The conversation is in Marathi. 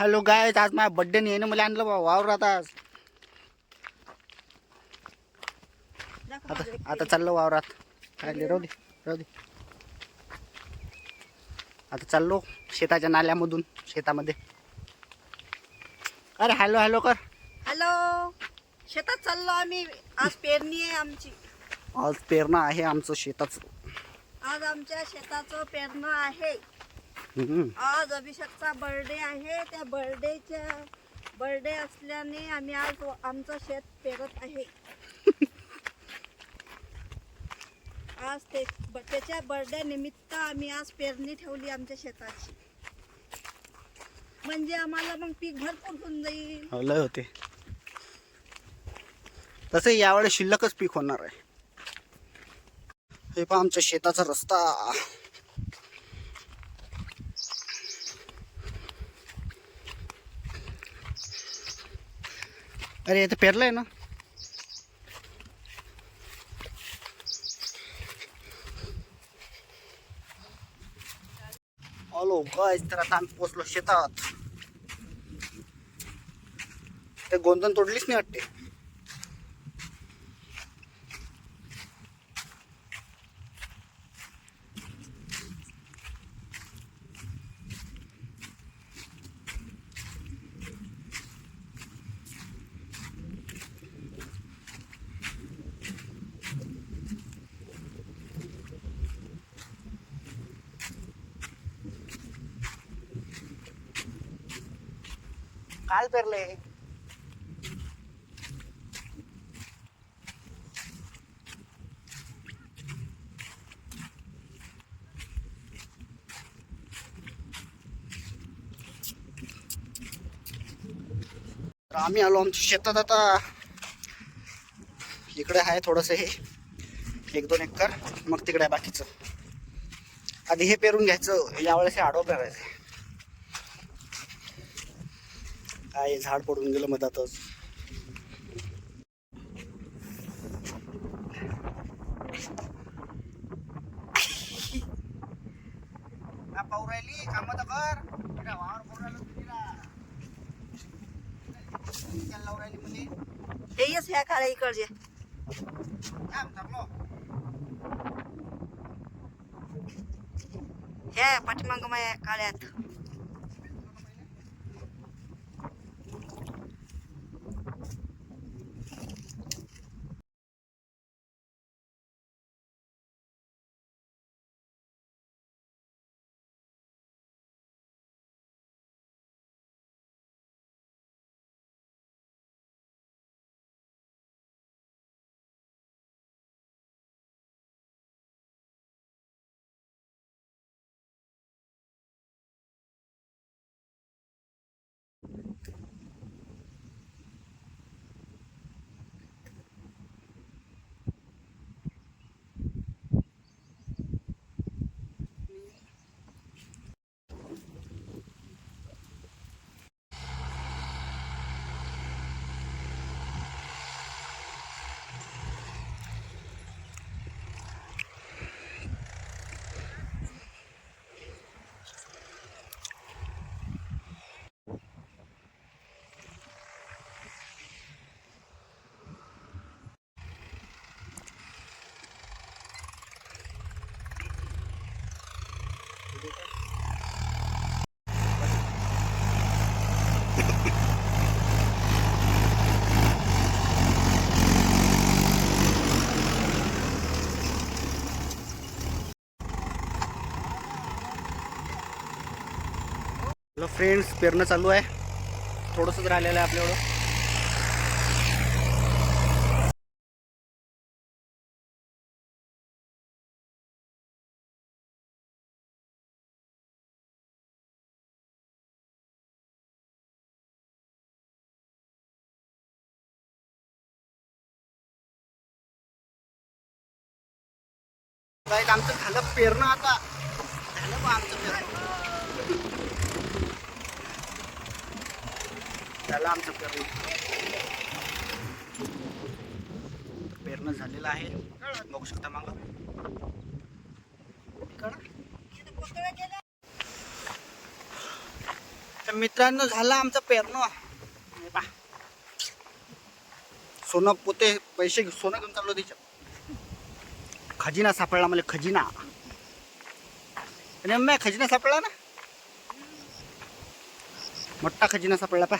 हॅलो गाय आज माझ्या बड्डे येणं मला आणलं बा वावरात आज. आता आता चाललो वावरात. काय राहू दे राहू दे. आता चाललो शेताच्या नाल्यामधून शेतामध्ये. अरे हॅलो हॅलो कर. हॅलो. शेतात चाललो आम्ही. आज पेरणी आहे आमची. आज पेरणं आहे आमचं शेताचं. आज आमच्या शेताचं पेरणं आहे. आज अभिषेकचा बर्थडे आहे. त्या बर्थडेच्या बर्थडे असल्याने आम्ही आज आमचं शेत पेरत आहे. आज ते त्याच्या बर्थडे निमित्त आम्ही आज पेरणी ठेवली आमच्या शेताची. म्हणजे आम्हाला मग पीक भरपूर होऊन जाईल. हो, लय होते. तसं यावेळेस शिल्लकच पीक होणार आहे. हे पहा आमच्या शेताचा रस्ता. अरे इथे पेरलंय ना. हॅलो काय तर आता आम्ही पोचलो शेतात. ते गोंधन तोडलीच नाही वाटते. काल पेरले तर आम्ही आलो आमच्या शेतात आता. इकडे आहे थोडंसं हे. एक दोन एकर. मग तिकडे आहे बाकीचं. आधी हे पेरून घ्यायचं. यावेळेस हे आडवं पेरायचं. काय झाड पडून गेलं मधातच पाहू राहिली काम तर कर वावर राहिलो तू तिला. लावून राहिली. हे येस ह्या काळ्या इकडचे थांबलो. ह्या पाठीमाग माझ्या काळ्यात हॅलो फ्रेंड्स पेरणं चालू आहे. थोडंसंच राहिलेलं आहे आपल्याकडं. आमचं झालं पेरणं आता. झालं बा आमचं पेरणं. त्याला आमचं पेरणं पेरणं झालेलं आहे. बघू शकता मग. तर मित्रांनो झालं आमचं पेरणं. पहा. सोनं पोते पैसे सोनं घेऊन चाललो तिच्या खजिना सापडला मला खजिना. आणि खजिना सापडला ना? मोठा खजिना सापडला पा